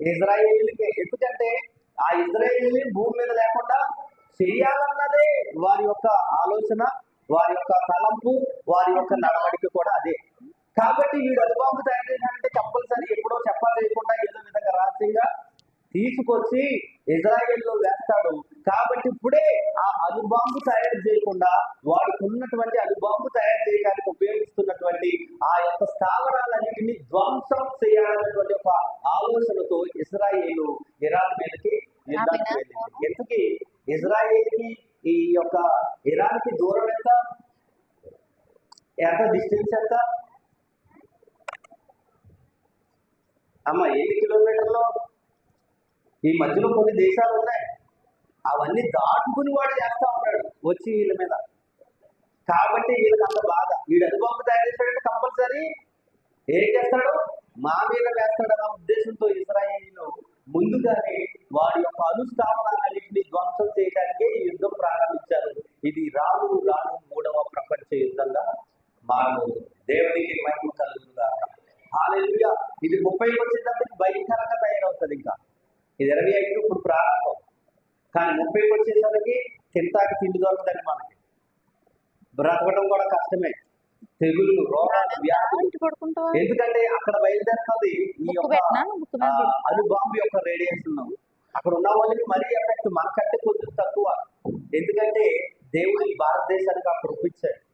ఇజ్రాయేలీలకే ఎందుకంటే ఆ ఇజ్రాయేలీ భూమి మీద లేకుండా చేయాలన్నదే వారి యొక్క ఆలోచన వారి యొక్క తలంపు వారి యొక్క నడవడిక కూడా అదే. కాబట్టి వీడు అనుభవం తయారు చేశాడంటే కంపల్సరీ ఎప్పుడో చెప్పాలి లేకుండా ఏదో విధంగా రహస్యంగా తీసుకొచ్చి ఇజ్రాయెల్లో వేస్తాడు. కాబట్టి ఇప్పుడే ఆ అణుబాంబు తయారు చేయకుండా వాడికి ఉన్నటువంటి అణుబాంబు తయారు చేయడానికి ఉపయోగిస్తున్నటువంటి ఆ యొక్క స్థావరాలన్నింటినీ ధ్వంసం చేయాలన్నటువంటి ఒక ఆలోచనతో ఇజ్రాయేలు ఇరాన్ మీదకి ఎందుకు? ఇజ్రాయేల్కి ఈ యొక్క ఇరాన్కి దూరం ఎంత? ఎంత డిస్టెన్స్ ఎంత? అమ్మ ఎన్ని కిలోమీటర్లు ఈ మధ్యలో కొన్ని దేశాలు ఉన్నాయి. అవన్నీ దాటుకుని వాడు చేస్తా ఉన్నాడు వచ్చి వీళ్ళ మీద. కాబట్టి వీళ్ళకి అంత బాధ. వీడు అనుభవం తయారు చేస్తాడంటే కంపల్సరీ ఏం చేస్తాడు? మా మీద వేస్తాడన్న ఉద్దేశంతో ఇజ్రాయేలీలు ముందుగానే వారి యొక్క అనుష్ఠానాలన్నింటినీ ధ్వంసం చేయడానికే ఈ యుద్ధం ప్రారంభించారు. ఇది రాను రాను మూడవ ప్రపంచ యుద్ధంగా మారబోతుంది దేవునికి మహిమ కలుగుతుందా హాలెలుయా. ఇది ముప్పై వచ్చేటప్పటికి భయంకరంగా తయారవుతుంది ఇంకా. ఇది ఇరవై ఐదు ఇప్పుడు ప్రారంభం. కానీ ముప్పై వచ్చేసరికి తింటాకి తిండి దొరకదండి మనకి. బ్రతకడం కూడా కష్టమే. తెగుళ్ళు రోగాలు వ్యాధులు. ఎందుకంటే అక్కడ బయలుదేరుతుంది ఈ యొక్క అణుబాంబు యొక్క రేడియేషన్. అక్కడ ఉన్న వాళ్ళకి మరీ ఎఫెక్ట్ మనకంటే కొద్దిగా తక్కువ. ఎందుకంటే దేవుడు ఈ భారతదేశానికి అక్కడ ఒప్పించాడు.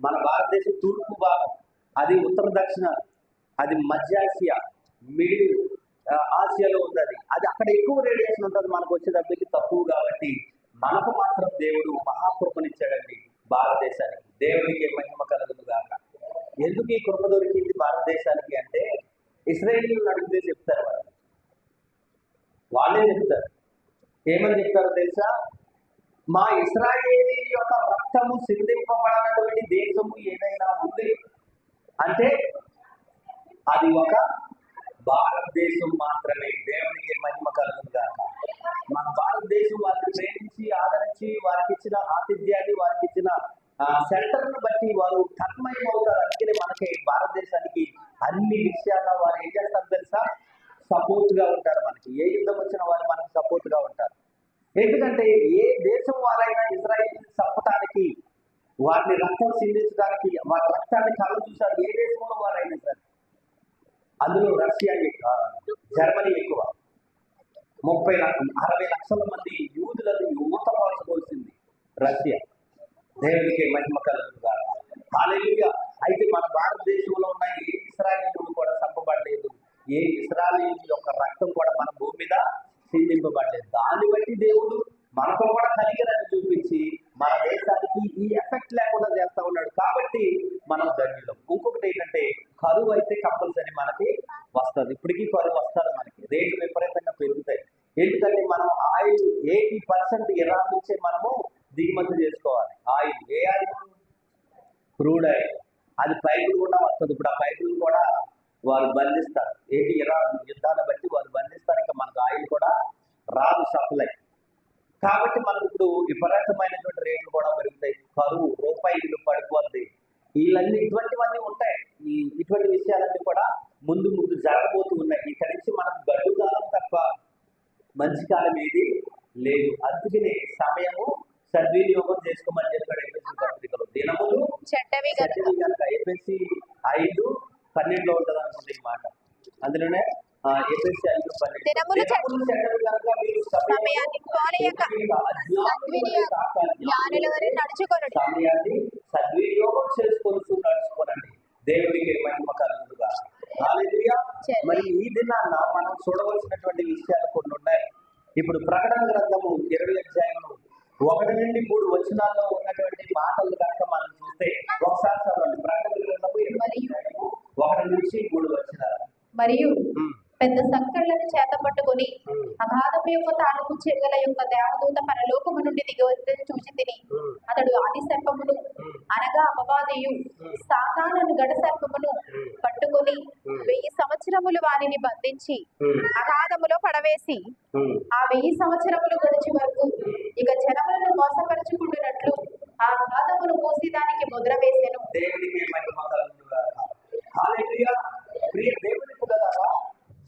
మన భారతదేశం తూర్పు భాగం అది ఉత్తర దక్షిణ అది మధ్య ఆసియా మిడిల్ ఆసియాలో ఉంది అది అది అక్కడ ఎక్కువ రేడియేషన్ ఉంటుంది మనకు వచ్చేటప్పటికి తక్కువ కాబట్టి మనకు మాత్రం దేవుడు మహాకృపనిచ్చాడండి భారతదేశానికి. దేవుడికి మహిమ కలగదు కాక ఎందుకు ఈ కృప దొరికింది భారతదేశానికి అంటే ఇస్రాయేల్ అడిగితే చెప్తారు వాళ్ళు. వాళ్ళే చెప్తారు. ఏమని చెప్తారో తెలుసా? మా ఇస్రాయేలీ యొక్క రక్తము సింధింపబడినటువంటి దేశము ఏదైనా ఉంది అంటే అది ఒక భారతదేశం మాత్రమే దేవునికి మహిమ కలుగుతుంది కాక మన భారతదేశం వారిని ప్రేమించి ఆదరించి వారికి ఇచ్చిన ఆతిథ్యాన్ని వారికి ఇచ్చిన సెంటర్ను బట్టి వారు తన్మయం అవుతారు. అందుకనే మనకి భారతదేశానికి అన్ని విషయాల్లో వారు ఏం చేస్తారు తెలుసా? సపోర్ట్గా ఉంటారు మనకి. ఏ యుద్ధం వచ్చిన వారు మనకి సపోర్ట్గా ఉంటారు. ఎందుకంటే ఏ దేశం వారైనా ఇజ్రాయిల్ చంపటానికి వారిని రక్తం చిందించడానికి వారి రక్తాన్ని కళ్ళు చూశారు. ఏ దేశంలో వారైనా సరే అందులో రష్యా ఎక్కువ జర్మనీ ఎక్కువ. ముప్పై అరవై లక్షల మంది యూదులను యువతపరచవలసింది రష్యా. దేవునికి మహిమ కలుగుగా హాలేలుగా అయితే మన భారతదేశంలో ఉన్న ఏ ఇస్రాయలీలు కూడా చంపబడలేదు ఏ ఇస్రాయలీల యొక్క రక్తం కూడా మన భూమి మీద చిందింపబడలేదు దాన్ని బట్టి దేవుడు మనకు కూడా కలిగిరని చూపించి మన దేశానికి ఈ ఎఫెక్ట్ లేకుండా చేస్తా ఉన్నాడు కాబట్టి మనం ధన్యులం ఇంకొకటి ఏంటంటే కరువు అయితే కంపల్సరీ మనకి వస్తుంది ఇప్పటికీ కరువు వస్తుంది మనకి రేట్లు విపరీతంగా పెరుగుతాయి ఎందుకంటే మనం ఆయిల్ ఎయిటీ పర్సెంట్ ఇరాన్ నుంచే మనము దిగుమతి చేసుకోవాలి ఆయిల్ ఏ ఆయిల్ క్రూడ్ ఆయిల్ అది పైపులు కూడా వస్తుంది ఇప్పుడు ఆ పైపులు కూడా వాళ్ళు బంధిస్తారు. ఏంటి ఇరాన్ యుద్ధాన్ని బట్టి వారు బంధిస్తారు. ఇంకా మనకు ఆయిల్ కూడా రాదు సప్లై. కాబట్టి మనకు ఇప్పుడు విపరీతమైనటువంటి రేట్లు కూడా పెరుగుతాయి. కరువు రూపాయిలు పడిపోద్ది. వీళ్ళన్నీ ఉంటాయి ఈ ఇటువంటి విషయాలన్నీ కూడా ముందు ముందు జరగబోతూ ఉన్నాయి ఇక్కడి నుంచి మనకు గడ్డు కాలం తప్ప మంచి కాలం ఏది లేదు అందుకనే సమయము సద్వినియోగం చేసుకోమని చెప్పాడు ఎపిసి పత్రికలో దినములు చెడ్డవి గనుక సత్యము కనుక ఎపిసి ఐదు పన్నెండులో ఉంటుంది అనుకుంటే ఈ మాట అందులోనే ఎపిసి ఐదు పన్నెండు దినములు చెడ్డ- దినములు చెడ్డవి కనుక సమయాన్ని సద్వినియోగ వలె నడుచుకొనుడి. దేవుడికి మహిమ కలుగుగా. మరి ఈ దినాన్న మనం చూడవలసినటువంటి విషయాలు కొన్ని ఉన్నాయి. ఇప్పుడు ప్రకటన గ్రంథము ఇరవై అధ్యాయము ఒకటి నుండి మూడు వచనాల్లో ఉన్నటువంటి మాటలు కనుక మనం చూస్తే ఒకసారి చదవండి. ప్రకటన గ్రంథము ఇరవై అధ్యాయము ఒకటి నుంచి మూడు వచనాలు. మరియు పెద్ద సంకళ్ళను చేత పట్టుకుని ఉమ్, అగాధము యొక్క తాళపు చెరుగల యొక్క దేవదూత పరలోకము నుండి దిగి వచ్చి చూసి తిని అతడు ఆది సర్పమును అనగా అపవాదియు సాతానను గడ సర్పమును పట్టుకుని వెయ్యి సంవత్సరములు వారిని బంధించి అగాధములో పడవేసి. ఆ వెయ్యి సంవత్సరములు గడిచి వరకు ఇక జనములను మోసపరుచుకుంటున్నట్లు ఆ అగాధమును మూసి దానికి ముద్ర వేసెను.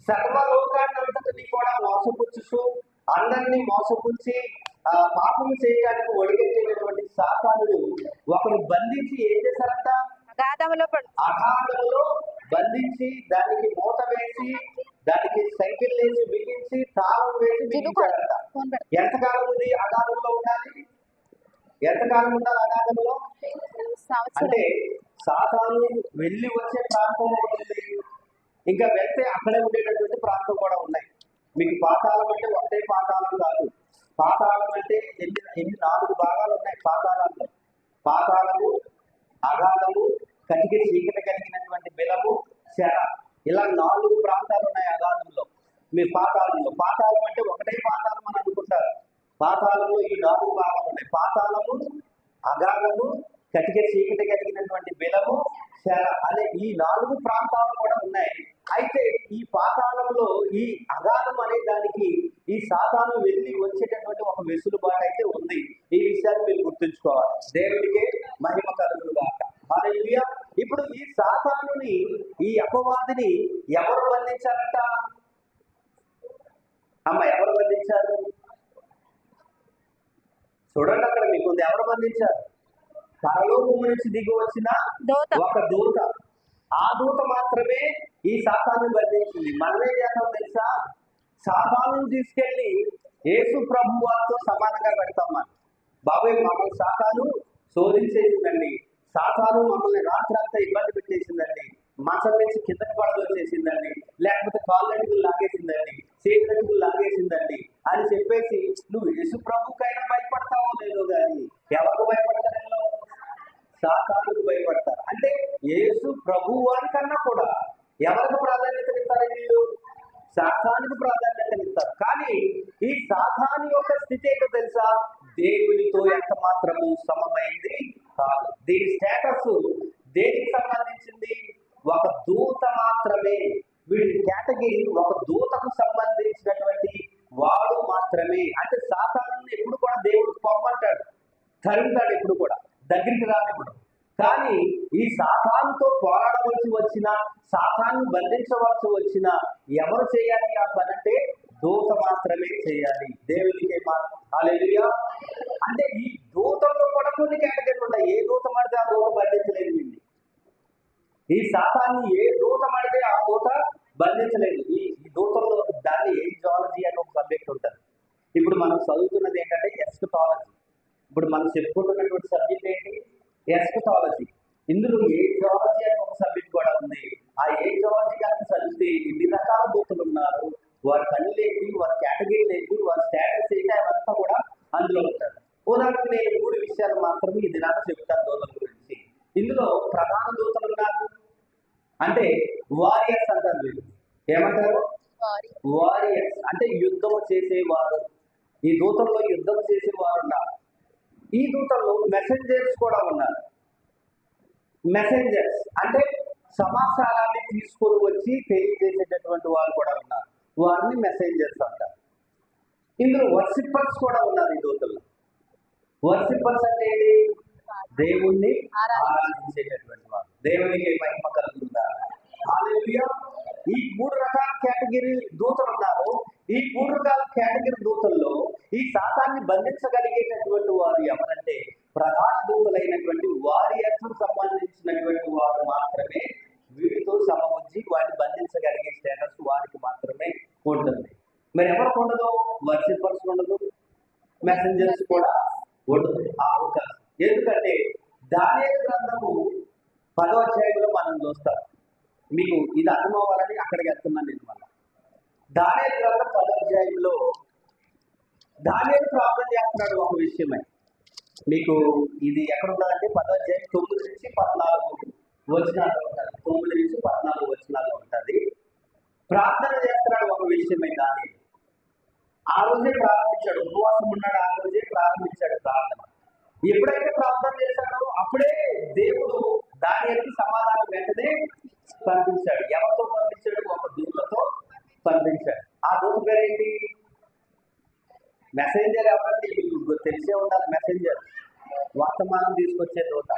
మహిమ కలుగునుగాక. హల్లెలూయా. ప్రియ దేవుని పిల్లలారా సర్వలోకాన్ని అంతటి మోసపుచ్చుతూ అందరినీ మోసపుచ్చి ఆ పాపము చేయడానికి ఒడిగట్టేటటువంటి సాతానుడు ఒకరు బంధించి ఏం చేశారంట అగాధములో పడు అగాధంలో బంధించి దానికి మూత వేసి దానికి సైకిల్ వేసి బిగించి తాళం వేసి బిగించారంట. ఎంతకాలం ఉంది అగాధంలో ఉండాలి ఎంతకాలం ఉండాలి అగాధంలో అంటే సాతాను వెళ్ళి వచ్చే ప్రాంతం ఒకటి ఉంది ఇంకా వెళ్తే అక్కడే ఉండేటటువంటి ప్రాంతం కూడా ఉన్నాయి. మీకు పాతాళం అంటే ఒకటే పాతాళం కాదు. పాతాళం అంటే ఎన్ని ఎన్ని నాలుగు భాగాలు ఉన్నాయి పాతాళంలో. పాతాళము అగాధము కటికి చీకట కలిగినటువంటి బిలము శర. ఇలా నాలుగు ప్రాంతాలు ఉన్నాయి అగాధంలో. మీ పాతాళంలో. పాతాళం అంటే ఒకటే పాతాళం అని అనుకుంటారు. పాతాళంలో ఈ నాలుగు భాగాలు ఉన్నాయి. పాతాళము అగాధము కటిక చీకటి కలిగినటువంటి బిలము శర అనే ఈ నాలుగు ప్రాంతాలు వచ్చేటటువంటి ఒక వెసులుబాటు అయితే ఉంది. ఈ విషయాన్ని మీరు గుర్తుంచుకోవాలి. దేవుడికే మహిమ కలుగును గాక హల్లెలూయా. ఇప్పుడు ఈ సాతానుని ఈ అపవాదిని ఎవరు బంధించారంట? అమ్మ ఎవరు బంధించారు? చూడండి అక్కడ మీకు ఉంది ఎవరు బంధించారు? పరలోకము నుంచి దిగి వచ్చిన ఒక దూత. ఆ దూత మాత్రమే ఈ సాతాన్ని బంధించింది. మనం ఏం చేస్తాం తెలుసా? సాతాను తీసుకెళ్ళి యేసు ప్రభు వారితో సమానంగా పెడతాం మనం. బాబాయ్ మమ్మల్ని శాతాలు శోధించేసిందండి. శాతాలు మమ్మల్ని రాత్రి అంతా ఇబ్బంది పెట్టేసిందండి. మంచం నుంచి కిందకి పడదొచ్చేసిందండి. లేకపోతే కాళ్ళకి లాగేసిందండి? చేతులకు లాగేసిందండి? అని చెప్పేసి నువ్వు యేసు ప్రభుకైనా భయపడతావో లేదో కానీ ఎవరికి భయపడతారో సాతానుకు భయపడతారు. అంటే యేసు ప్రభు కన్నా కూడా ఎవరికి ప్రాధాన్యత ఇస్తారు వీళ్ళు? సాధానికి ప్రాధాన్యత ఇస్తారు. కానీ ఈ సాధాని యొక్క స్థితి ఏంటో తెలుసా? దేవునితో ఎంత మాత్రము సమమైంది కాదు. దీని స్టేటస్ దేనికి సంబంధించింది? ఒక దూత మాత్రమే. వీడి కేటగిరీ ఒక దూతకు సంబంధించినటువంటి వాడు మాత్రమే. అంటే సాతాను ఎప్పుడు కూడా దేవుడు పొమ్మంటాడు. తరుగుతాడు ఎప్పుడు కూడా. దగ్గరికి రానిప్పుడు కానీ ఈ సాతాన్తో పోరాడవలసి వచ్చిన సాతాన్ని బంధించవలసి వచ్చిన ఎవరు చేయాలి ఆ పని అంటే దూత మాత్రమే చేయాలి. దేవునికే మాత్రం అంటే ఈ దూతంలో కూడా కొన్ని కేటగిరీలు ఉన్నాయి ఏ దూత పడితే ఆ దూత బంధించలేదు ఈ శాతాన్ని ఏ దూత పడితే ఆ దూత బంధించలేదు ఈ ఈ దూతంలో దాన్ని ఏంజాలజీ అని ఒక సబ్జెక్ట్ ఉంటుంది. ఇప్పుడు మనం చదువుతున్నది ఏంటంటే ఎస్కటాలజీ. ఇప్పుడు మనం చెప్పుకుంటున్నటువంటి సబ్జెక్ట్ ఏంటి? ఎస్కటాలజీ ఇందులో ఏజాలజీ అని ఒక సబ్జెక్ట్ కూడా ఉంది. ఆ ఏజాలజీ కనుక చదివితే ఎన్ని రకాల దూతలు ఉన్నారు. వారి పనులు ఏంటి వారి కేటగిరీలు ఏంటి వారి స్టేటస్ ఏంటి అవంతా కూడా అందులో ఉంటారు. ఉదాహరణకు నేను మూడు విషయాలు మాత్రమే ఈ దినాన్ని చెప్తాను దూతల గురించి. ఇందులో ప్రధాన దూతలు ఉన్నారు. అంటే వారియర్స్ అంటారు వీళ్ళు. ఏమంటారు? వారి వారియర్స్ అంటే యుద్ధం చేసేవారు. ఈ దూతల్లో యుద్ధం చేసేవారు ఉన్నారు ఈ దూతల్లో మెసెంజర్స్ కూడా ఉన్నారు. మెసెంజర్స్ అంటే సమాచారాన్ని తీసుకొని వచ్చి తెలియజేసేటటువంటి వారు కూడా ఉన్నారు. వారిని మెసెంజర్స్ అంటారు. ఇందులో వర్షిప్పర్స్ కూడా ఉన్నారు ఈ దూతల్లో. వర్షిప్పర్స్ అంటే ఏంటి? దేవుణ్ణి ఆరాధించేటటువంటి వారు. దేవునికి మహిమ కలుగుతుందా? ఈ మూడు రకాల కేటగిరీ దూతలు ఉన్నారు. ఈ మూడు రకాల కేటగిరీ దూతల్లో ఈ శాతాన్ని బంధించగలిగేటటువంటి వారు ఎవరంటే ప్రధాన దూతలైనటువంటి వారియర్స్ సంబంధించినటువంటి వారు మాత్రమే. వీటితో సమవచ్చి వారిని బంధించగలిగే స్టేటస్ వారికి మాత్రమే ఉంటుంది. మరి ఎవరికి ఉండదు? వర్షిపర్స్ ఉండదు. మెసెంజర్స్ కూడా ఉండదు. ఆ అవకాశం ఎందుకంటే దాని గ్రంథము పదో అధ్యాయంలో మనం చూస్తాం. మీకు ఇది అర్థం అవ్వాలని అక్కడికి వెళ్తున్నాను నేను మళ్ళీ. దాని గ్రంథం పదాధ్యాయంలో అధ్యాయంలో ప్రార్థన చేస్తున్నాడు ఒక విషయమై. మీకు ఇది ఎక్కడ ఉంటుందంటే పదో తొమ్మిది నుంచి పద్నాలుగు వచనాలు ఉంటుంది తొమ్మిది నుంచి పద్నాలుగు వచనాలు ఉంటుంది ప్రార్థన చేస్తున్నాడు ఒక విషయమై దాని ఆ రోజే ప్రారంభించాడు ఉపవాసం ఉన్నాడు ఆ రోజే ప్రారంభించాడు ప్రార్థన. ఎప్పుడైతే ప్రార్థన చేశాడో అప్పుడే దేవుడు దాని సమాధానం వెంటనే పంపించాడు. ఎవరితో పంపించాడు? ఒక దూతతో పంపించాడు ఆ దూత పేరేంటి? మెసెంజర్ ఎవరండి? మీకు తెలిసే ఉండాలి మెసెంజర్ వర్తమానం తీసుకొచ్చే దూత.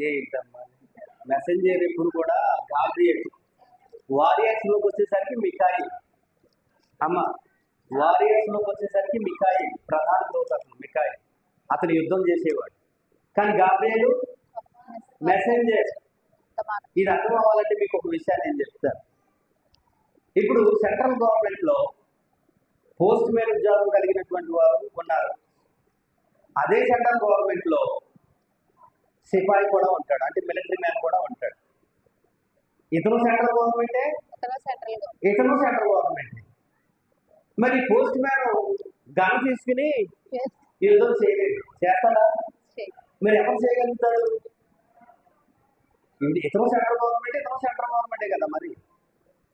ఏంటమ్మా? మెసెంజర్ ఇప్పుడు కూడా గాబ్రియల్. వారియర్స్లోకి వచ్చేసరికి మికాయి అమ్మ వారియర్స్లోకి వచ్చేసరికి మికాయి ప్రధాన దూత అసలు మికాయి అతను యుద్ధం చేసేవాడు. కానీ గాబ్రియలు మెసెంజర్ ఇది అర్థం అవ్వాలంటే మీకు ఒక విషయాన్ని నేను చెప్తాను. ఇప్పుడు సెంట్రల్ గవర్నమెంట్లో పోస్ట్ మ్యాన్ ఉద్యోగం కలిగినటువంటి వారు ఉన్నారు. అదే సెంట్రల్ గవర్నమెంట్లో సిపాయి కూడా ఉంటాడు. అంటే మిలిటరీ మ్యాన్ కూడా ఉంటాడు. ఇతను సెంట్రల్ గవర్నమెంటే? సెంట్రల్ ఇతను సెంట్రల్ గవర్నమెంట్. మరి పోస్ట్ మ్యాన్ గన్ తీసుకుని యుద్ధం చేయలేడు చేస్తాడా? మరి ఎవరు చేయగలుగుతాడు ఇతను సెంట్రల్ గవర్నమెంట్ ఇతను సెంట్రల్ గవర్నమెంటే కదా మరి.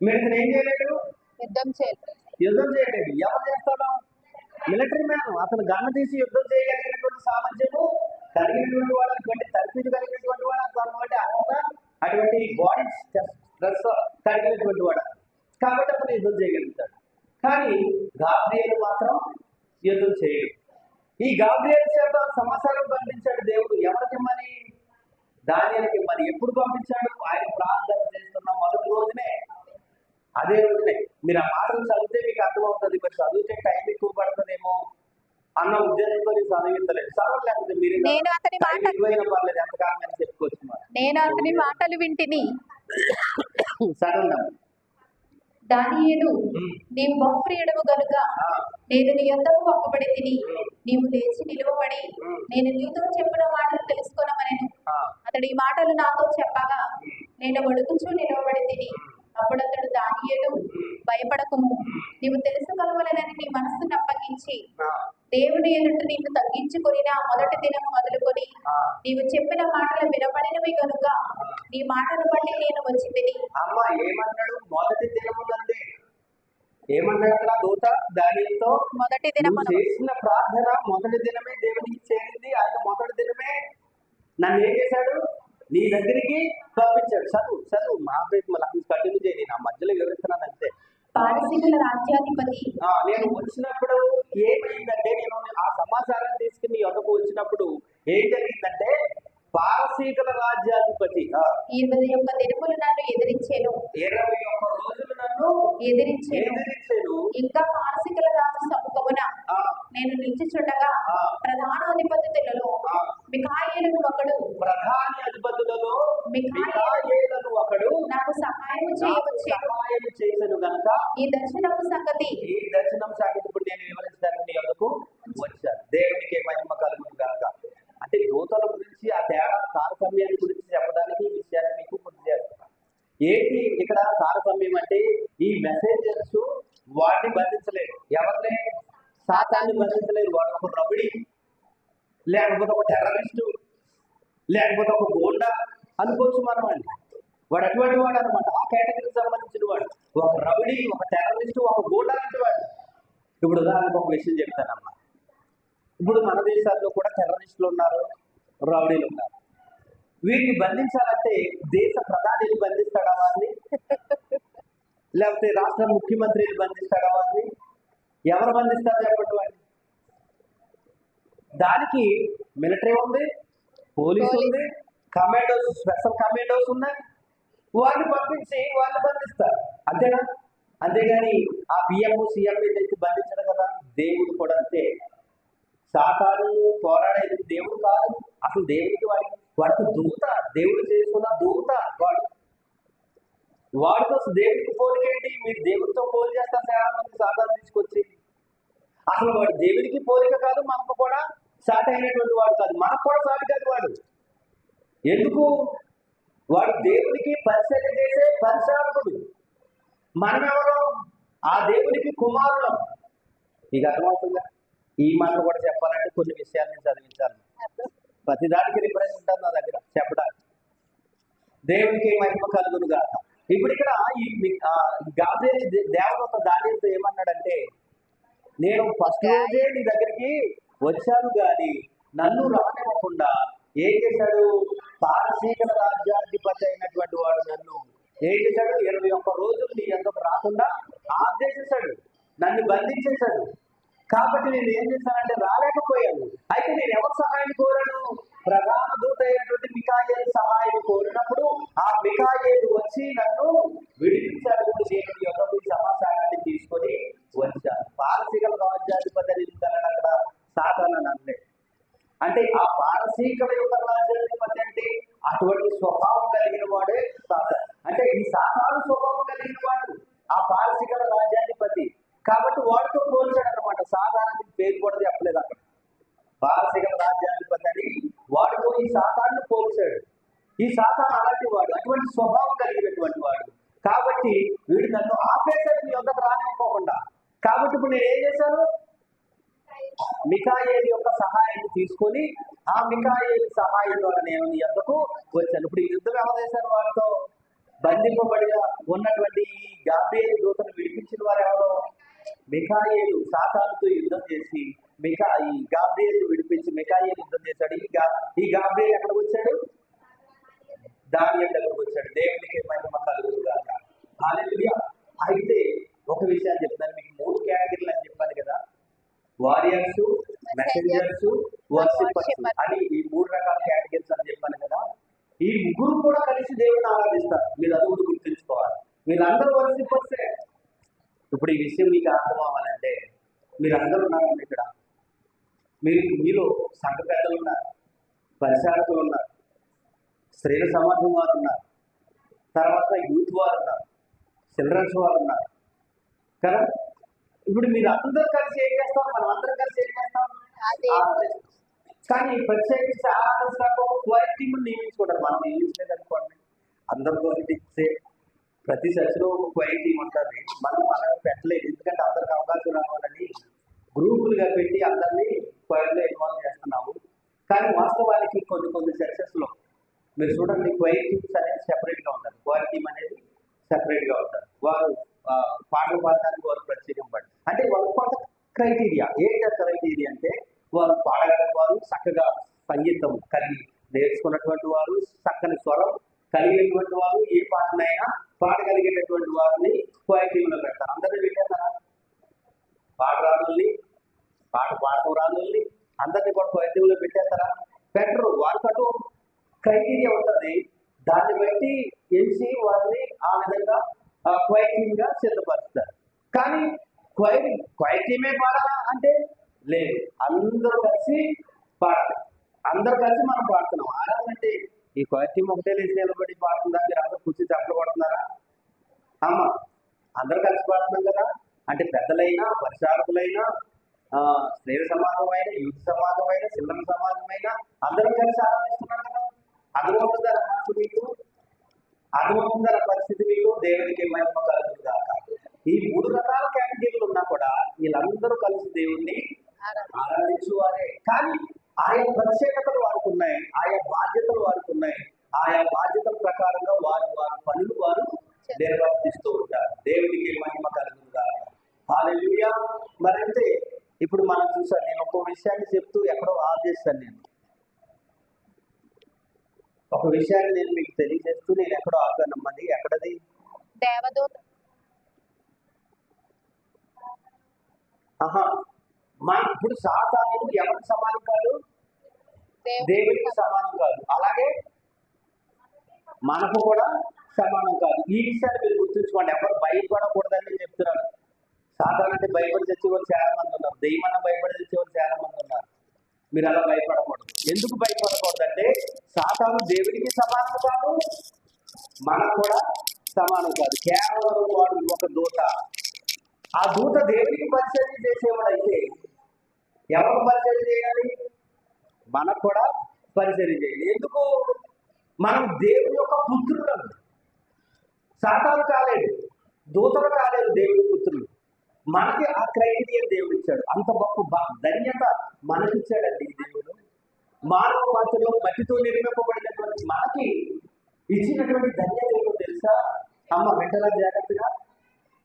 మీరు ఇతను ఏం చేయలేడు? యుద్ధం చేయలేదు. యుద్ధం చేయలేడు. ఎవరు చేస్తాడు? Military man. అతను గన్న తీసి యుద్ధం చేయగలిగినటువంటి సామర్థ్యము కలిగినటువంటి వాడు అటువంటి తరఫీదు కలిగినటువంటి వాడు అటువంటి అర్హత అటువంటి బాడీ స్ట్రెస్ కలిగినటువంటి వాడు. కాబట్టి అతను యుద్ధం చేయగలుగుతాడు. కానీ గాబ్రియలు మాత్రం యుద్ధం చేయడు. ఈ గాబ్రియల్ చేత సమాచారం పంపించాడు దేవుడు. ఎవరికి మరి దానియాలకి మరి ఎప్పుడు పంపించాడు? ఆయన ప్రార్థన చేస్తున్న మొదటి రోజునే. అదే రోజునే. మీరు ఆ మాటలు చదివితే మీకు అర్థమవుతుంది. మరి చదివితే టైం ఎక్కువ పడుతుందేమో అన్న ఉద్దేశంతో నేను చదివించలేదు. చదవలేకపోతే మీరు నేను అతని టైం మాట ఎక్కువైనా పర్లేదు. ఎంతకాలం చెప్పుకోవచ్చు నేను అతని మాటలు వింటిని. చదవండి దానియేలు నీవు బహుప్రియుడము గనుక. నేను నీ యొద్దకు పంపబడి తిని నీవు లేచి నిలువబడి నేను నీతో చెప్పిన మాటలు తెలుసుకొనమనెను అతడు ఈ మాటలు నాతో చెప్పగా నేను వడుకుచూ నిలవబడి తిని అప్పుడు అతడు దానియేలు భయపడకుము. నీవు తెలుసుకోగలవలనని నీ మనస్సును అప్పగించి దేవుని ఎదుట నీవు తగ్గించుకొని నా మొదటి దినము మొదలుకొని నీవు చెప్పిన మాటలు వినబడినవి కనుక నీ మాటను బట్టి నేను వచ్చి తిని అమ్మ ఏమన్నాడు? మొదటి దినమునందే. ఏమన్నాడు అక్కడ దూత దానితో? మొదటి దినమును. చేసిన ప్రార్థన మొదటి దినమే దేవునికి చేరింది. ఆయన మొదటి దినమే నన్ను ఏం చేశాడు? నీ దగ్గరికి పంపించాడు. చదువు చదువు. మా పేరు మళ్ళీ కంటిన్యూ చేయండి. నా మధ్యలో వివరిస్తున్నాను అంతే. పారసీకుల రాజ్యాధిపతి. ఆ, నేను వచ్చినప్పుడు ఏమైందంటే నేను ఆ సమాచారం తీసుకుని వద్దకు వచ్చినప్పుడు ఏం జరిగిందంటే పారసీకుల రాజ్యాధిపతి. ఇరవై ఒక్క దినములు నన్ను ఎదిరించాను. ఇరవై ఒక్క రోజులు నన్ను ఎదిరించాను. ఎదిరించాను. ఇంకా పారసీకుల రాజు సముఖమున నేను నిలిచిచుండగా ఆ. ప్రధానాధిపతులలో ఆ. మికాయేలు ఒకడు. ప్రధాని అధిపతులలో మిఖాయేలను ఒకడు. నాకు సహాయం నాకు చేయవచ్చాను. సహాయం చేశాను గనుక ఈ దర్శనపు సంగతి ఈ దర్శనం సాగితే ఇప్పుడు నేను వివరించడానికి వద్దకు వచ్చాను. దేవునికి మహిమ కలుగును గాక. అంటే దూతల గురించి ఆ తేడా తారతమ్యాన్ని గురించి చెప్పడానికి ఈ విషయాన్ని మీకు గుర్తు చేస్తున్నాను ఏంటి ఇక్కడ తారతమ్యం అంటే ఈ మెసేజర్స్ వాడిని బంధించలేరు. ఎవరిని? సాతాన్ని బంధించలేరు. వాడు ఒక రబడి లేకపోతే ఒక టెర్రరిస్టు లేకపోతే ఒక గోండా అనుకోవచ్చు మనం అండి వాడు అటువంటి వాడు అనమాట ఆ కేటగిరీకి సంబంధించిన వాడు. ఒక రౌడీ ఒక టెర్రరిస్ట్ ఒక గోండా లాంటి వాడు. ఇప్పుడు ఉదాహరణకు ఒక విషయం చెప్తానమ్మా. ఇప్పుడు మన దేశాల్లో కూడా టెర్రరిస్టులు ఉన్నారు. రౌడీలు ఉన్నారు. వీటిని బంధించాలంటే దేశ ప్రధానిని బంధిస్తాడా వారిని? లేకపోతే రాష్ట్ర ముఖ్యమంత్రిని బంధిస్తాడా వారిని? ఎవరు బంధిస్తారు చెప్పండి వాడిని దానికి మిలిటరీ ఉంది పోలీస్ ఉంది కమాండోస్ స్పెషల్ కమాండోస్ ఉన్నాయి. వాళ్ళని పంపించి వాళ్ళని బంధిస్తారు. అంతేనా? అంతేగాని ఆ పిఎం సీఎం తెచ్చి బంధించడం కదా. దేవుడు కూడా అంతే. సాతాను పోరాడేది దేవుడు కాదు. అసలు దేవుడికి వాడికి వాడికి దూత దేవుడు చేసుకున్న దూత వాడు. వాడితో దేవుడికి పోలికేంటి మీరు దేవుడితో పోలి చేస్తారు చాలా మంది సాధారణ తీసుకొచ్చి. అసలు వాడు దేవుడికి పోలిక కాదు మనకు కూడా సాటి అయినటువంటి వాడు కాదు. మనకు కూడా సాటి కాదు వాడు. ఎందుకు? వాడు దేవుడికి పరిచర్య చేసే పరిచారకుడు. మనమెవరం? ఆ దేవునికి కుమారులం. మీకు అర్థమవుతుందా? ఈ మాటలు కూడా చెప్పాలంటే కొన్ని విషయాలు నేను చదివించాలి. ప్రతిదానికి రిఫరెన్స్ ఉంటుంది నా దగ్గర చెప్పడానికి. దేవునికి మహిమ కలుగును గాక ఇప్పుడు ఇక్కడ ఈ గాబ్రేల్ దేవత దానితో ఏమన్నాడంటే నేను ఫస్ట్ రోజే నీ దగ్గరికి వచ్చాను గాని నన్ను రానివ్వకుండా ఏం చేశాడు? పారసీకల రాజ్యాధిపతి అయినటువంటి వాడు నన్ను ఏం చేశాడు? ఇరవై ఒక్క రోజులు నీ ఎంతకు రాకుండా ఆదేశించాడు. నన్ను బంధించేశాడు. కాబట్టి నేను ఏం చేశానంటే రాలేకపోయాను. అయితే నేను ఎవరి సహాయం కోరాను? ప్రధాన దూత అయినటువంటి మికాయేల్ సహాయం కోరినప్పుడు వచ్చి నన్ను విడిపించాడు ఇప్పుడు నేను యొక్క సమాచారాన్ని తీసుకొని వచ్చాను పారసీకల రాజ్యాధిపతి అని అక్కడ? సాధారణ అంటే అంటే ఆ పారసీకల యొక్క రాజ్యాధిపతి అంటే అటువంటి స్వభావం కలిగిన వాడే సాధారణ అంటే ఈ సాధారణ స్వభావం కలిగిన వాడు ఆ పారసీకల రాజ్యాధిపతి. కాబట్టి వాడితో పోల్చాడు అనమాట సాధారణ పేరు కూడా చెప్పలేదు అక్కడ. పారసీకల రాజ్యాధిపతి అని వాడితో ఈ సాతాన్ని పోల్చాడు. ఈ సాతాను అలాంటి వాడు అటువంటి స్వభావం కలిగినటువంటి వాడు. కాబట్టి వీడు నన్ను ఆపేశాడు మీ వద్దకు రానివ్వకుండా. కాబట్టి ఇప్పుడు నేను ఏం చేశాను? మికాయేలు యొక్క సహాయాన్ని తీసుకొని ఆ మికాయేలు సహాయం ద్వారా నేను నీ యొక్కకు వచ్చాను. ఇప్పుడు ఈ యుద్ధం ఎవరేశారు వాడితో? వారితో బంధింపబడిగా ఉన్నటువంటి ఈ గాబ్రియలు దూతను విడిపించిన వారు ఎవరో? మికాయేలు సాతానుతో యుద్ధం చేసి మికా ఈ గాబ్రియలు విడిపించి మికాయేలు యుద్ధం చేశాడు. ఈ గా ఈ గాబ్రియలు ఎక్కడికి వచ్చాడు? దానియల్ దగ్గరకు వచ్చాడు. దేవునికి మహిమ కలుగురు అయితే ఒక విషయాన్ని చెప్తాను మీకు మూడు కేటగిరీలు అని చెప్పాను కదా. వారియర్స్ మెసెంజర్స్ వర్షిపర్స్ అని ఈ మూడు రకాల కేటగిరీస్ అని చెప్పాను కదా. ఈ ముగ్గురు కూడా కలిసి దేవుని ఆరాధిస్తారు. మీరు అది గుర్తుంచుకోవాలి. వీళ్ళందరూ వర్షిపర్సే ఇప్పుడు ఈ విషయం మీకు అర్థం అవ్వాలంటే మీరు అందరూ ఉన్నారండి ఇక్కడ. మీరు మీలో సంఘ పెద్దలు ఉన్నారు పరిచారకులు ఉన్నారు స్త్రీల సమాజం వారు ఉన్నారు తర్వాత యూత్ వారు ఉన్నారు చిల్డ్రన్స్ వారు ఉన్నారు. కదా? ఇప్పుడు మీరు అందరూ కలిసి ఏం చేస్తాం? మనం అందరం కలిసి ఏం చేస్తాం. కానీ ప్రత్యేకించి ఒక క్వాలిటీ నియమించుకుంటారు. మనం నియమించలేదు అనుకోండి అందరు క్వాలిటీసే ప్రతి చర్చలో ఒక క్వాలిటీ ఉంటుంది. మనం అలా పెట్టలేదు. ఎందుకంటే అందరికి అవకాశం రావాలని గ్రూపులుగా పెట్టి అందరినీ క్వైర్లో ఇన్వాల్వ్ చేస్తున్నాము. కానీ వాస్తవానికి కొన్ని కొన్ని చర్చెస్లో మీరు చూడండి క్వైర్ టీమ్స్ అనేది సెపరేట్గా ఉంటారు క్వైర్ టీమ్ అనేది సెపరేట్గా ఉంటారు వారు పాటలు పాడడానికి వారు ప్రత్యేకం పడి అంటే వాళ్ళ కొంత క్రైటీరియా ఏంటి క్రైటీరియా అంటే వారు పాడగలిగిన వారు చక్కగా సంగీతం కలిగి నేర్చుకున్నటువంటి వారు చక్కని స్వరం కలిగినటువంటి వారు ఏ పాటనైనా పాడగలిగేటటువంటి వారిని క్వైర్ పెడతారు. అందరినీ పెట్టేస్తారా? పాట రాదుల్ని పాట పాడటం రాదుల్ని అందరినీ కూడా క్వైటీలో పెట్టేస్తారా? పెట్టరు వారికటు క్రైటీరియా ఉంటుంది. దాన్ని బట్టి ఎంచి వారిని ఆ విధంగా క్వైటీగా సిద్ధపరుస్తారు. కానీ క్వై క్వైటీమే పాడాలా అంటే లేదు. అందరూ కలిసి పాడాలి. అందరూ కలిసి మనం పాడుతున్నాం. ఆరాధన అంటే ఈ క్వైటీ ఒకటే లేచి నిలబడి పాడుతుందా మీరు అందరూ కూర్చొని చెప్పలు కొడుతున్నారా? అమ్మ అందరూ కలిసి పాడుతున్నాం కదా. అంటే పెద్దలైనా పరిచారకులైనా ఆ, స్నేహ సమాజమైన యూత్ సమాజమైన చిల్డ్రన్ సమాజమైన అందరం కలిసి ఆరాధిస్తున్నాం కదా. అర్థమవుతుందా మాట మీకు? అర్థమవుతుందా పరిస్థితి మీకు? దేవునికి మహిమ కలుగుతుంది ఈ మూడు రకాల కేటగిరీలు ఉన్నా కూడా వీళ్ళందరూ కలిసి దేవుణ్ణి ఆరాధించువారే. కానీ ఆయా ప్రత్యేకతలు వారికి ఉన్నాయి ఆయా బాధ్యతలు వారికి ఉన్నాయి. ఆయా బాధ్యతల ప్రకారంగా వారి వారి పనులు వారు నిర్వర్తిస్తూ ఉంటారు. దేవునికి మహిమ కలుగుతుందా హాలెలూయా మరంటే ఇప్పుడు మనం చూసాను నేను ఒక విషయాన్ని చెప్తూ ఎక్కడో ఆదేశాను నేను. ఒక విషయాన్ని నేను మీకు తెలియజేస్తూ నేను ఎక్కడో ఆగానమ్మది ఎక్కడది? దేవదూత. ఆహా. మా ఇప్పుడు సాతాను ఎవరికి సమానం కాదు దేవుడికి సమానం. కాదు అలాగే మనకు కూడా సమానం కాదు. ఈ విషయాన్ని మీరు గుర్తుంచుకోండి. ఎవరు భయపడకూడదని నేను చెప్తున్నాను సాధారణ అంటే భయపడి తెచ్చేవాళ్ళు చాలా మంది ఉన్నారు. దెయ్యమన్న భయపడి తెచ్చేవాళ్ళు చాలా మంది ఉన్నారు. మీరు అలా భయపడకూడదు. ఎందుకు భయపడకూడదు అంటే సాతాను దేవుడికి సమానం కాదు మనకు కూడా సమానం కాదు. కేవలం వాడు ఒక దూత. ఆ దూత దేవుడికి పరిచయం చేసేవాడైతే ఎవరు పరిచయం చేయాలి? మనకు కూడా పరిచయం చేయాలి. ఎందుకు? మనం దేవుని యొక్క పుత్రులం. సాతాను కాలేదు దూతలు కాలేదు దేవుడి పుత్రులు. మనకి ఆ క్రైటీరియన్ దేవుడు ఇచ్చాడు. అంత గొప్ప బ- ధన్యత మనకిచ్చాడండి ఈ దేవుడు. మానవ మధ్యలో మట్టితో నిర్మింపబడినటువంటి మనకి ఇచ్చినటువంటి ధన్యత ఏమో తెలుసా? అమ్మ వెంటనే జాగ్రత్తగా.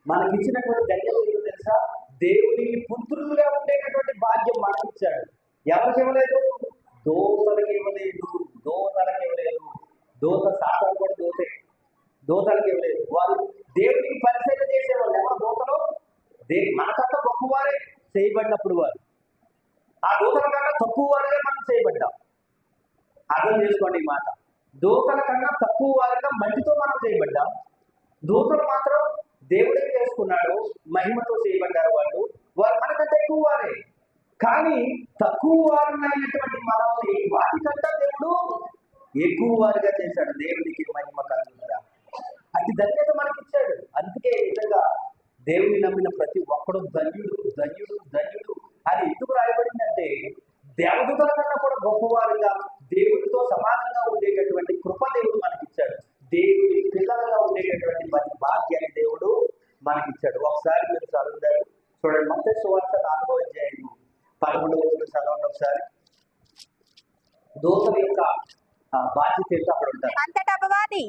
మనకి ఇచ్చినటువంటి ధన్యత ఏమో తెలుసా? దేవునికి పుత్రులుగా ఉండేటటువంటి భాగ్యం మనకి ఇచ్చాడు ఎవరికి ఇవ్వలేదు దోతలకు ఇవ్వలేదు దోతలకు ఇవ్వలేదు దోత సాతాను కూడా దోతే. దోతలకు ఇవ్వలేదు వారు దేవునికి పరిచయం చేసేవాళ్ళు. ఎవరు? దోతలు? దే మనకంతా గొప్పవారే చేయబడినప్పుడు వారు. ఆ దూతల కన్నా తక్కువ వారిగా మనం చేయబడ్డాం. అర్థం చేసుకోండి ఈ మాట. దూతల కన్నా తక్కువ వారిగా మట్టితో మనం చేయబడ్డాం. దూతలు మాత్రం దేవుడే చేసుకున్నాడు మహిమతో చేయబడ్డారు వాళ్ళు. వారు మనకంటే ఎక్కువ వారే. కానీ తక్కువ వారినైనటువంటి మనల్ని వాటికంటే దేవుడు ఎక్కువ వారిగా చేశాడు. దేవుడికి మహిమ కలుగుతుందా అతి ధన్యత మనకి ఇచ్చాడు అందుకే ఈ విధంగా దేవుని నమ్మిన ప్రతి ఒక్కడు ధన్యుడు ధన్యుడు ధన్యుడు అని ఎందుకు రాయబడిందంటే దేవదూతల కన్నా కూడా గొప్పవారుగా దేవుడితో సమానంగా ఉండేటటువంటి కృప దేవుడు మనకిచ్చాడు. దేవుడి పిల్లలుగా ఉండేటటువంటి మన భాగ్యాన్ని దేవుడు మనకిచ్చాడు. ఒకసారి మీరు చదువుతారు చూడండి. మొత్తం సువార్త నాలుగో అధ్యాయము పదకొండవ వచ్చిన చదవండి ఒకసారి. దూతల యొక్క బాధ్యత ఏంటో అక్కడ ఉంటారు. అంతట అపవాది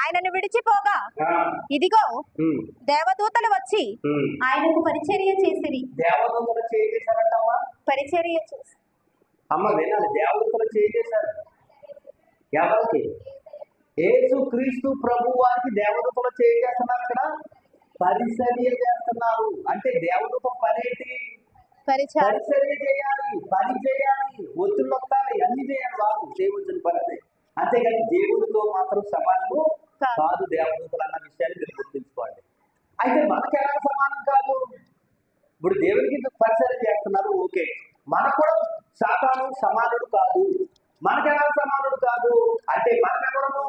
ఆయనను విడిచిపోగా. ఇదిగో దేవదూతలు వచ్చి. ఆయనకు పరిచర్య చేసిరి. దేవదూతలు చేసేసారంటమ్మా పరిచర్య చేసి అమ్మ వినాలి. దేవదూతలు చేసేసారు ఎవరికి? యేసు క్రీస్తు ప్రభు వారికి దేవదూతలు చేసేస్తున్నారు ఇక్కడ. పరిచర్య చేస్తున్నారు. అంటే దేవదూత పని ఏంటి పరిచర్య. చేయాలి పని చేయాలి ఒత్తిళ్ళు వస్తాయి అన్ని చేయాలి వాళ్ళు దేవుడిని పని అంతేగాని దేవుడితో మాత్రం సమానము కాదు. దేవదూతలు అన్న విషయాన్ని మీరు గుర్తుంచుకోండి. అయితే మనకి ఎలా సమానం కాదు? ఇప్పుడు దేవునికి పరిచయం చేస్తున్నారు ఓకే. మనకు కూడా సాతాను సమానుడు కాదు. మనకి ఎలా సమానుడు కాదు? అంటే మనమెవరము?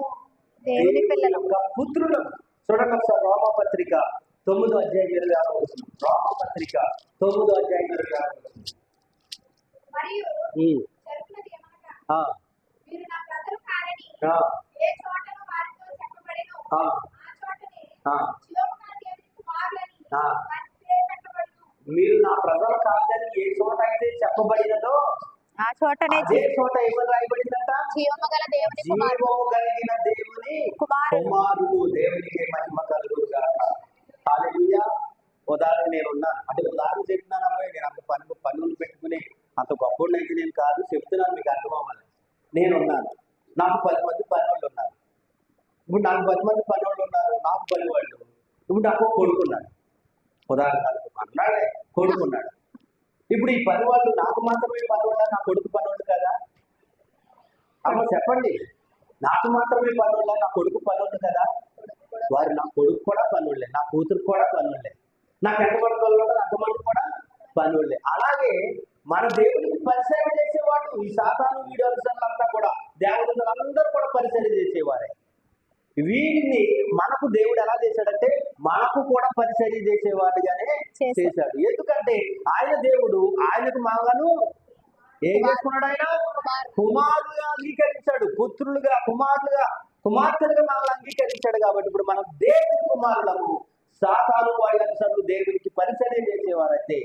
దేవుని పిల్లలు. యొక్క పుత్రులు. చూడండి ఒకసారి రోమ పత్రిక తొమ్మిదో అధ్యాయం ఇరవై ఆరు వస్తుంది రోమ పత్రిక తొమ్మిదో అధ్యాయం ఇరవై ఆరు మీరు నా ప్రజలు దేవుని కాదని ఏ చోట అయితే చెప్పబడినదో ఆ చోటనే చోట ఏమని రాయబడిందంట? జీవము గల దేవుని కుమారుడు. దేవుని కుమారుడు. కుమారుడు దేవునికి మహిమ కలుగురు గాక హల్లెలూయా నేనున్నాను నేను అంటే ఉదాహరణ చెప్తున్నాను అమ్మాయి నేను అంత పని పనులు పెట్టుకుని అంత గొప్ప అయితే నేను కాదు చెప్తున్నాను మీకు అర్థమవ్వాలి నేనున్నాను. నేను ఉన్నాను నాకు పది మంది పని వాళ్ళు ఉన్నారు. ఇప్పుడు నాకు పది మంది పనివాళ్ళు ఉన్నారు నాకు పని వాళ్ళు ఇప్పుడు నాకు కొడుకున్నాడు ఉదాహరణకు అన్నాడే కొడుకున్నాడు ఇప్పుడు ఈ పని వాళ్ళు నాకు మాత్రమే పని వాళ్ళ నా కొడుకు పని వాళ్ళు కదా? అమ్మ చెప్పండి. నాకు మాత్రమే పనుల నా కొడుకు పనులు కదా? వారు నా కొడుకు కూడా పనులే నా కూతురు కూడా పనులే నాకు ఎంతమంది పనులు అంతమంది కూడా పనులే అలాగే మన దేవుడికి పరిచయం చేసేవాడు ఈ సాతాను వీడియో అంతా కూడా దేవతలందరూ కూడా పరిచయం చేసేవారే. వీరిని మనకు దేవుడు ఎలా చేశాడంటే మనకు కూడా పరిచర్య చేసేవాడిగానే చేశాడు. ఎందుకంటే ఆయన దేవుడు ఆయనకు మనలను ఏం చేసుకున్నాడు ఆయన? కుమారులుగా అంగీకరించాడు. పుత్రులుగా కుమారులుగా కుమార్తెలుగా మనల్ని అంగీకరించాడు కాబట్టి ఇప్పుడు మనం దేవుని కుమారులను సాతాను వాడి అనుసరులు దేవునికి పరిచర్య చేసేవారైతే